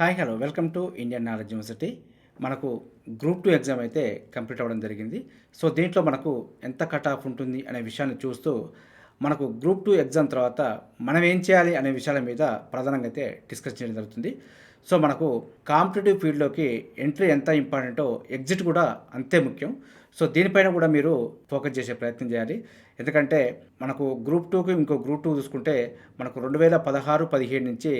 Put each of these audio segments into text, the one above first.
Hi hello. Welcome to Indian knowledge university. మనకు group two exam అయితే complete అవ్వడం జరిగింది. సో దీంట్లో మనకు ఎంత కట్ ఆఫ్ ఉంటుంది అనే విషయాన్ని చూస్తూ మనకు గ్రూప్ టూ ఎగ్జామ్ తర్వాత మనం ఏం చేయాలి అనే విషయాల మీద ప్రధానంగా అయితే డిస్కస్ చేయడం జరుగుతుంది. సో మనకు కాంపిటేటివ్ ఫీల్డ్లోకి ఎంట్రీ ఎంత ఇంపార్టెంటో ఎగ్జిట్ కూడా అంతే ముఖ్యం. సో దీనిపైన కూడా మీరు ఫోకస్ చేసే ప్రయత్నం చేయాలి. ఎందుకంటే మనకు గ్రూప్ టూకి ఇంకో గ్రూప్ టూ చూసుకుంటే మనకు రెండు వేల పదహారు పదిహేడు నుంచి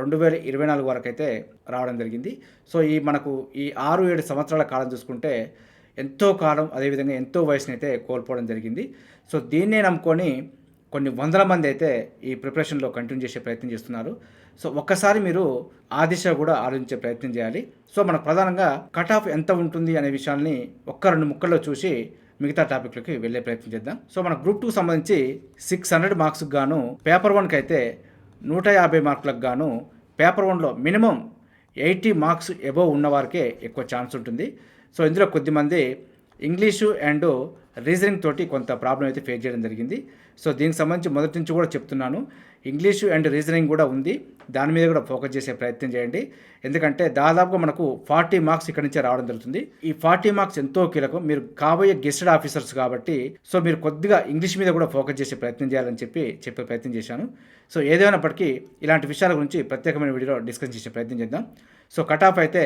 రెండు వేల ఇరవై నాలుగు వరకు అయితే రావడం జరిగింది. సో ఈ మనకు ఈ ఆరు ఏడు సంవత్సరాల కాలం చూసుకుంటే ఎంతో కాలం అదేవిధంగా ఎంతో వయసుని అయితే కోల్పోవడం జరిగింది. సో దీన్నే నమ్ముకొని కొన్ని వందల మంది అయితే ఈ ప్రిపరేషన్లో కంటిన్యూ చేసే ప్రయత్నం చేస్తున్నారు. సో ఒక్కసారి మీరు ఆ దిశ కూడా ఆలోచించే ప్రయత్నం చేయాలి. సో మనకు ప్రధానంగా కట్ ఆఫ్ ఎంత ఉంటుంది అనే విషయాల్ని ఒక్క రెండు ముక్కల్లో చూసి మిగతా టాపిక్లకి వెళ్ళే ప్రయత్నం చేద్దాం. సో మన గ్రూప్ టూ సంబంధించి సిక్స్ హండ్రెడ్ మార్క్స్కి గాను పేపర్ వన్కి అయితే నూట యాభై మార్కులకు గాను పేపర్ వన్లో మినిమం ఎయిటీ మార్క్స్ ఎబోవ్ ఉన్నవారికే ఎక్కువ ఛాన్స్ ఉంటుంది. సో ఇందులో కొద్దిమంది ఇంగ్లీషు అండ్ రీజనింగ్ తోటి కొంత ప్రాబ్లం అయితే ఫేస్ చేయడం జరిగింది. సో దీనికి సంబంధించి మొదటి నుంచి కూడా చెప్తున్నాను. ఇంగ్లీషు అండ్ రీజనింగ్ కూడా ఉంది. దాని మీద కూడా ఫోకస్ చేసే ప్రయత్నం చేయండి. ఎందుకంటే దాదాపుగా మనకు ఫార్టీ మార్క్స్ ఇక్కడ నుంచే రావడం జరుగుతుంది. ఈ ఫార్టీ మార్క్స్ ఎంతో కీలకం. మీరు కాబోయే గెస్టెడ్ ఆఫీసర్స్ కాబట్టి సో మీరు కొద్దిగా ఇంగ్లీష్ మీద కూడా ఫోకస్ చేసే ప్రయత్నం చేయాలని చెప్పి చెప్పే ప్రయత్నం చేశాను. సో ఏదైనప్పటికీ ఇలాంటి విషయాల గురించి ప్రత్యేకమైన వీడియోలో డిస్కస్ చేసే ప్రయత్నం చేద్దాం. సో కట్ ఆఫ్ అయితే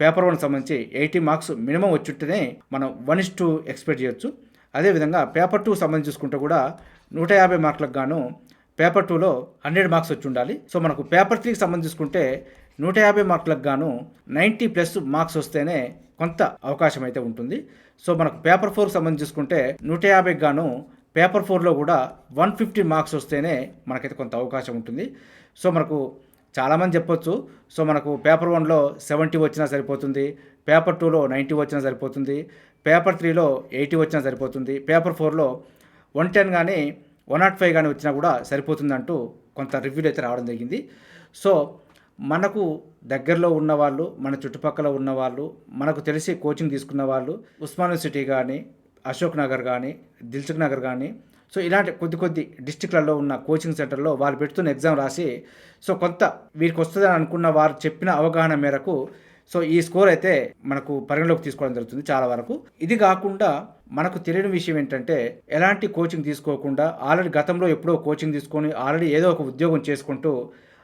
పేపర్ వన్ సంబంధించి ఎయిటీ మార్క్స్ మినిమం వచ్చుంటేనే మనం వన్ ఇస్ టూ ఎక్స్పెక్ట్ చేయొచ్చు. అదేవిధంగా పేపర్ టూ సంబంధించి చూసుకుంటే కూడా నూట యాభై మార్కులకు గాను పేపర్ టూలో హండ్రెడ్ మార్క్స్ వచ్చి ఉండాలి. సో మనకు పేపర్ త్రీకి సంబంధించుకుంటే నూట యాభై మార్కులకు గాను నైంటీ ప్లస్ మార్క్స్ వస్తేనే కొంత అవకాశం అయితే ఉంటుంది. సో మనకు పేపర్ ఫోర్కి సంబంధించుకుంటే నూట యాభైకి గాను పేపర్ ఫోర్లో కూడా వన్ ఫిఫ్టీ మార్క్స్ వస్తేనే మనకైతే కొంత అవకాశం ఉంటుంది. సో మనకు చాలామంది చెప్పొచ్చు. సో మనకు పేపర్ వన్లో సెవెంటీ వచ్చినా సరిపోతుంది. పేపర్ టూలో నైంటీ వచ్చినా సరిపోతుంది. పేపర్ త్రీలో ఎయిటీ వచ్చినా సరిపోతుంది. పేపర్ ఫోర్లో వన్ టెన్ కానీ వన్ నాట్ ఫైవ్ కానీ వచ్చినా కూడా సరిపోతుందంటూ కొంత రివ్యూలు అయితే రావడం జరిగింది. సో మనకు దగ్గరలో ఉన్న వాళ్ళు మన చుట్టుపక్కల ఉన్న వాళ్ళు మనకు తెలిసి కోచింగ్ తీసుకున్న వాళ్ళు ఉస్మాన్ సిటీ కానీ అశోక్ నగర్ కానీ దిల్సుఖ్ నగర్ కానీ సో ఇలాంటి కొద్ది కొద్ది డిస్టిక్లలో ఉన్న కోచింగ్ సెంటర్లో వాళ్ళు పెడుతున్న ఎగ్జామ్ రాసి సో కొంత వీరికి వస్తుందని అనుకున్న వారు చెప్పిన అవగాహన మేరకు సో ఈ స్కోర్ అయితే మనకు పరిగణలోకి తీసుకోవడం జరుగుతుంది చాలా వరకు. ఇది కాకుండా మనకు తెలియని విషయం ఏంటంటే ఎలాంటి కోచింగ్ తీసుకోకుండా ఆల్రెడీ గతంలో ఎప్పుడో కోచింగ్ తీసుకొని ఆల్రెడీ ఏదో ఒక ఉద్యోగం చేసుకుంటూ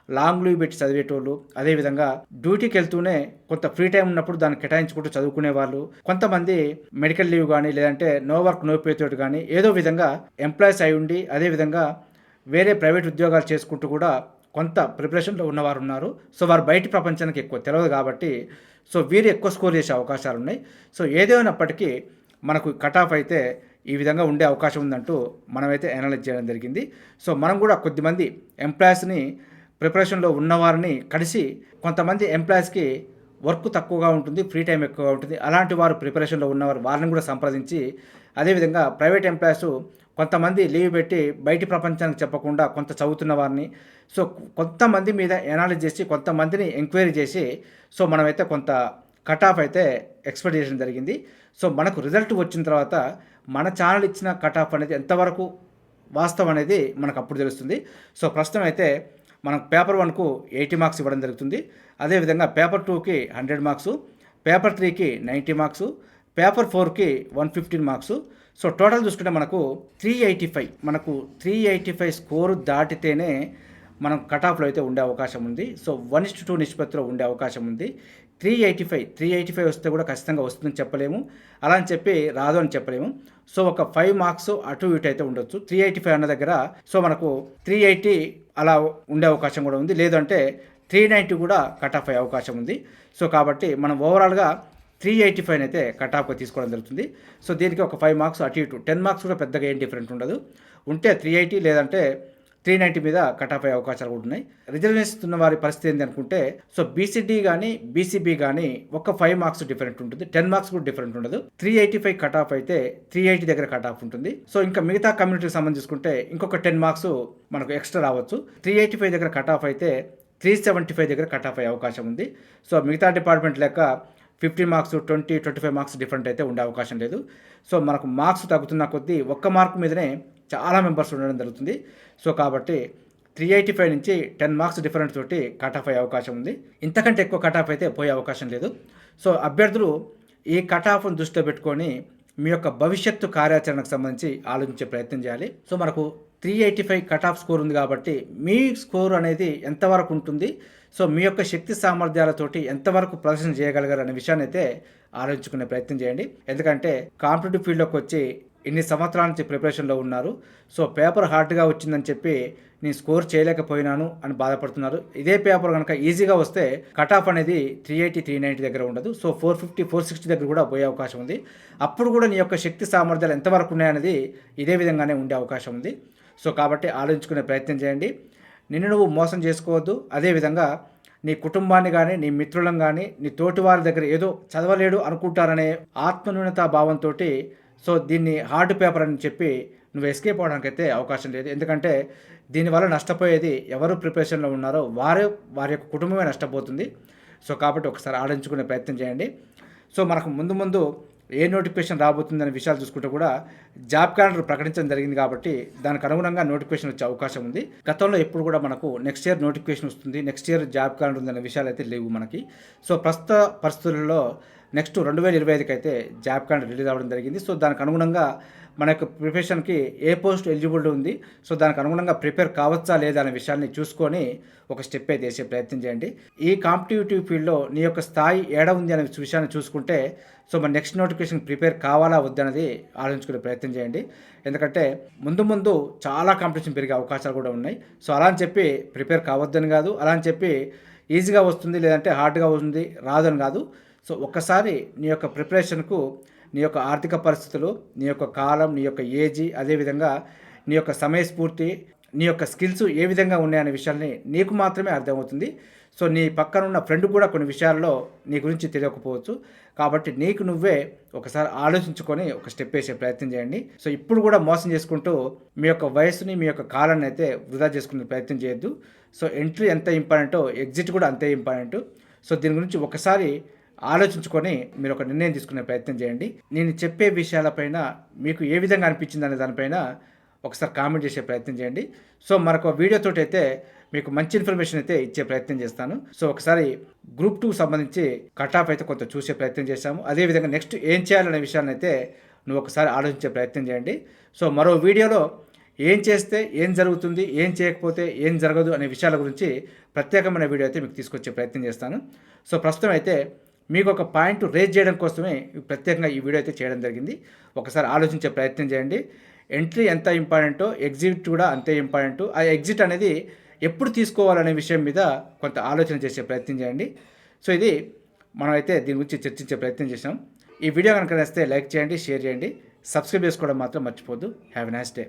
లాంగ్ లీవ్ పెట్టి చదివేటోళ్ళు అదేవిధంగా డ్యూటీకి వెళ్తూనే కొంత ఫ్రీ టైం ఉన్నప్పుడు దాన్ని కేటాయించుకుంటూ చదువుకునే వాళ్ళు కొంతమంది మెడికల్ లీవ్ కానీ లేదంటే నో వర్క్ నో పే తోటి కానీ ఏదో విధంగా ఎంప్లాయీస్ అయి ఉండి అదేవిధంగా వేరే ప్రైవేట్ ఉద్యోగాలు చేసుకుంటూ కూడా కొంత ప్రిపరేషన్లో ఉన్నవారు ఉన్నారు సో వారు బయట ప్రపంచానికి ఎక్కువ తెలియదు కాబట్టి సో వీరు ఎక్కువ స్కోర్ చేసే అవకాశాలు ఉన్నాయి సో ఏదేమైనప్పటికీ మనకు కట్ ఆఫ్ అయితే ఈ విధంగా ఉండే అవకాశం ఉందంటూ మనమైతే అనలైజ్ చేయడం జరిగింది. సో మనం కూడా కొద్దిమంది ఎంప్లాయీస్ని ప్రిపరేషన్లో ఉన్నవారిని కలిసి కొంతమంది ఎంప్లాయీస్కి వర్క్ తక్కువగా ఉంటుంది ఫ్రీ టైం ఎక్కువగా ఉంటుంది. అలాంటి వారు ప్రిపరేషన్లో ఉన్నవారు వారిని కూడా సంప్రదించి అదేవిధంగా ప్రైవేట్ ఎంప్లాయీస్ కొంతమంది లీవ్ పెట్టి బయటి ప్రపంచానికి చెప్పకుండా కొంత చదువుతున్న వారిని. సో కొంతమంది మీద ఎనాలిజ్ చేసి కొంతమందిని ఎంక్వైరీ చేసి సో మనమైతే కొంత కట్ ఆఫ్ అయితే ఎక్స్పెక్ట్ చేయడం జరిగింది. సో మనకు రిజల్ట్ వచ్చిన తర్వాత మన ఛానల్ ఇచ్చిన కట్ ఆఫ్ అనేది ఎంతవరకు వాస్తవం అనేది మనకు అప్పుడు తెలుస్తుంది. సో ప్రస్తుతం అయితే మనం పేపర్ వన్కు ఎయిటీ మార్క్స్ ఇవ్వడం జరుగుతుంది. అదేవిధంగా పేపర్ టూకి హండ్రెడ్ మార్క్స్ పేపర్ త్రీకి నైంటీ మార్క్స్ పేపర్ ఫోర్కి one fifteen marks. So total చూసుకుంటే మనకు త్రీ ఎయిటీ ఫైవ్ మనకు త్రీ ఎయిటీ ఫైవ్ స్కోరు దాటితేనే మనం కటాఫ్లో అయితే ఉండే అవకాశం ఉంది. సో వన్ ఇస్ టూ నిష్పత్తిలో ఉండే అవకాశం ఉంది. Three eighty five three eighty five వస్తే కూడా ఖచ్చితంగా వస్తుందని చెప్పలేము. అలా అని చెప్పి రాదు అని చెప్పలేము. సో ఒక ఫైవ్ మార్క్స్ అటు ఇటు అయితే ఉండొచ్చు. త్రీ ఎయిటీ ఫైవ్ అన్న దగ్గర సో మనకు త్రీ ఎయిటీ అలా ఉండే అవకాశం కూడా ఉంది. లేదంటే త్రీ నైంటీ కూడా కట్ ఆఫ్ అయ్యే అవకాశం ఉంది. సో కాబట్టి మనం ఓవరాల్గా త్రీ ఎయిటీ ఫైవ్ అయితే కట్ ఆఫ్గా తీసుకోవడం జరుగుతుంది. సో దీనికి ఒక ఫైవ్ మార్క్స్ అటు ఇటు. టెన్ మార్క్స్ కూడా పెద్దగా ఏం డిఫరెంట్ ఉండదు. ఉంటే త్రీ ఎయిటీ లేదంటే త్రీ నైంటీ మీద కట్ ఆఫ్ అయ్యే అవకాశాలు కూడా ఉన్నాయి. రిజర్వేషన్ ఉన్న వారి పరిస్థితి ఏంటి అనుకుంటే సో బీసీడీ కానీ బీసీబీ కానీ ఒక ఫైవ్ మార్క్స్ డిఫరెంట్ ఉంటుంది. టెన్ మార్క్స్ కూడా డిఫరెంట్ ఉండదు. Three eighty five cut off అయితే త్రీ ఎయిటీ దగ్గర కట్ ఆఫ్ ఉంటుంది. సో ఇంకా మిగతా కమ్యూనిటీకి సంబంధించుకుంటే ఇంకొక టెన్ మార్క్స్ మనకు ఎక్స్ట్రా రావచ్చు. త్రీ ఎయిటీ ఫైవ్ దగ్గర కట్ ఆఫ్ అయితే త్రీ సెవెంటీ ఫైవ్ దగ్గర కట్ ఆఫ్ అయ్యే అవకాశం ఉంది. సో మిగతా డిపార్ట్మెంట్ లెక్క fifty marks twenty twenty five marks different అయితే ఉండే అవకాశం లేదు. సో మనకు మార్క్స్ తగ్గుతున్న కొద్దీ ఒక్క మార్క్ మీదనే చాలా మెంబర్స్ ఉండడం జరుగుతుంది. సో కాబట్టి త్రీ ఎయిటీ ఫైవ్ నుంచి టెన్ మార్క్స్ డిఫరెంట్ తోటి కట్ ఆఫ్ అయ్యే అవకాశం ఉంది. ఇంతకంటే ఎక్కువ కట్ ఆఫ్ అయితే పోయే అవకాశం లేదు. సో అభ్యర్థులు ఈ కట్ ఆఫ్ను దృష్టిలో పెట్టుకొని మీ యొక్క భవిష్యత్తు కార్యాచరణకు సంబంధించి ఆలోచించే ప్రయత్నం చేయాలి. సో మనకు three eighty five cut off score ఉంది కాబట్టి మీ స్కోర్ అనేది ఎంతవరకు ఉంటుంది? సో మీ యొక్క శక్తి సామర్థ్యాలతోటి ఎంతవరకు ప్రదర్శన చేయగలగారు అనే విషయాన్ని అయితే ఆలోచించుకునే ప్రయత్నం చేయండి. ఎందుకంటే కాంపిటేటివ్ ఫీల్డ్లోకి వచ్చి ఇన్ని సంవత్సరాల నుంచి ప్రిపరేషన్లో ఉన్నారు. సో పేపర్ హార్డ్గా వచ్చిందని చెప్పి నేను స్కోర్ చేయలేకపోయినాను అని బాధపడుతున్నారు. ఇదే పేపర్ కనుక ఈజీగా వస్తే కట్ ఆఫ్ అనేది త్రీ ఎయిటీ త్రీ నైంటీ దగ్గర ఉండదు. So four fifty four sixty దగ్గర కూడా పోయే అవకాశం ఉంది. అప్పుడు కూడా నీ యొక్క శక్తి సామర్థ్యాలు ఎంతవరకు ఉన్నాయనేది ఇదే విధంగానే ఉండే అవకాశం ఉంది. సో కాబట్టి ఆలోచించుకునే ప్రయత్నం చేయండి. నిన్ను నువ్వు మోసం చేసుకోవద్దు. అదేవిధంగా నీ కుటుంబాన్ని కానీ నీ మిత్రులను కానీ నీ తోటి వారి దగ్గర ఏదో చదవలేడు అనుకుంటారనే ఆత్మన్యూనతా భావంతో సో దీన్ని హార్డ్ పేపర్ అని చెప్పి నువ్వు ఎస్కేప్ అవడానికి అయితే అవకాశం లేదు. ఎందుకంటే దీనివల్ల నష్టపోయేది ఎవరు ప్రిపరేషన్లో ఉన్నారో వారే వారి యొక్క కుటుంబమే నష్టపోతుంది. సో కాబట్టి ఒకసారి ఆలోచించుకునే ప్రయత్నం చేయండి. సో మనకు ముందు ముందు ఏ నోటిఫికేషన్ రాబోతుందనే విషయాలు చూసుకుంటే కూడా జాబ్ క్యాలెండర్ ప్రకటించడం జరిగింది కాబట్టి దానికి అనుగుణంగా నోటిఫికేషన్ వచ్చే అవకాశం ఉంది. గతంలో ఎప్పుడు కూడా మనకు నెక్స్ట్ ఇయర్ నోటిఫికేషన్ వస్తుంది నెక్స్ట్ ఇయర్ జాబ్ క్యాలెండర్ ఉందనే విషయాలు అయితే లేవు మనకి. సో ప్రస్తుత పరిస్థితులలో నెక్స్ట్ రెండు వేల ఇరవై ఐదుకి అయితే జాబ్ క్యాలెండర్ రిలీజ్ అవ్వడం జరిగింది. సో దానికి అనుగుణంగా మన యొక్క ప్రిపరేషన్కి ఏ పోస్ట్ ఎలిజిబిలిటీ ఉంది సో దానికి అనుగుణంగా ప్రిపేర్ కావచ్చా లేదా అనే విషయాన్ని చూసుకొని ఒక స్టెప్ అయితే వేసే ప్రయత్నం చేయండి. ఈ కాంపిటేటివ్ ఫీల్డ్లో నీ యొక్క స్థాయి ఏడ ఉంది అనే విషయాన్ని చూసుకుంటే సో మన నెక్స్ట్ నోటిఫికేషన్ ప్రిపేర్ కావాలా వద్దనేది ఆలోచించుకునే ప్రయత్నం చేయండి. ఎందుకంటే ముందు ముందు చాలా కాంపిటీషన్ పెరిగే అవకాశాలు కూడా ఉన్నాయి. సో అలా అని చెప్పి ప్రిపేర్ కావద్దని కాదు అలా అని చెప్పి ఈజీగా వస్తుంది లేదంటే హార్డ్గా వస్తుంది రాదని కాదు. సో ఒక్కసారి నీ యొక్క ప్రిపరేషన్కు నీ యొక్క ఆర్థిక పరిస్థితులు నీ యొక్క కాలం నీ యొక్క ఏజీ అదేవిధంగా నీ యొక్క సమయస్ఫూర్తి నీ యొక్క స్కిల్స్ ఏ విధంగా ఉన్నాయనే విషయాన్ని నీకు మాత్రమే అర్థమవుతుంది. సో నీ పక్కన ఉన్న ఫ్రెండ్ కూడా కొన్ని విషయాల్లో నీ గురించి తెలియకపోవచ్చు. కాబట్టి నీకు నువ్వే ఒకసారి ఆలోచించుకొని ఒక స్టెప్ వేసే ప్రయత్నం చేయండి. సో ఇప్పుడు కూడా మోసం చేసుకుంటూ మీ యొక్క వయసుని మీ యొక్క కాలాన్ని అయితే వృధా చేసుకునే ప్రయత్నం చేయొద్దు. సో ఎంట్రీ ఎంత ఇంపార్టెంటో ఎగ్జిట్ కూడా అంతే ఇంపార్టెంట్. సో దీని గురించి ఒకసారి ఆలోచించుకొని మీరు ఒక నిర్ణయం తీసుకునే ప్రయత్నం చేయండి. నేను చెప్పే విషయాలపైన మీకు ఏ విధంగా అనిపించింది అనే దానిపైన ఒకసారి కామెంట్ చేసే ప్రయత్నం చేయండి. సో మరొక వీడియోతో అయితే మీకు మంచి ఇన్ఫర్మేషన్ అయితే ఇచ్చే ప్రయత్నం చేస్తాను. సో ఒకసారి గ్రూప్ టూ సంబంధించి కట్ ఆఫ్ అయితే కొంత చూసే ప్రయత్నం చేశాము. అదేవిధంగా నెక్స్ట్ ఏం చేయాలనే విషయాన్ని అయితే నువ్వు ఒకసారి ఆలోచించే ప్రయత్నం చేయండి. సో మరో వీడియోలో ఏం చేస్తే ఏం జరుగుతుంది ఏం చేయకపోతే ఏం జరగదు అనే విషయాల గురించి ప్రత్యేకమైన వీడియో అయితే మీకు తీసుకొచ్చే ప్రయత్నం చేస్తాను. సో ప్రస్తుతం అయితే మీకు ఒక పాయింట్ రేజ్ చేయడం కోసమే ప్రత్యేకంగా ఈ వీడియో అయితే చేయడం జరిగింది. ఒకసారి ఆలోచించే ప్రయత్నం చేయండి. ఎంట్రీ ఎంత ఇంపార్టెంటో ఎగ్జిట్ కూడా అంతే ఇంపార్టెంట్. ఆ ఎగ్జిట్ అనేది ఎప్పుడు తీసుకోవాలనే విషయం మీద కొంత ఆలోచన చేసే ప్రయత్నం చేయండి. సో ఇది మనమైతే దీని గురించి చర్చించే ప్రయత్నం చేసాం ఈ వీడియో కనుక నచ్చితే లైక్ చేయండి షేర్ చేయండి. సబ్స్క్రైబ్ చేసుకోవడం మాత్రం మర్చిపోద్దు హ్యావ్ ఎ నైస్ డే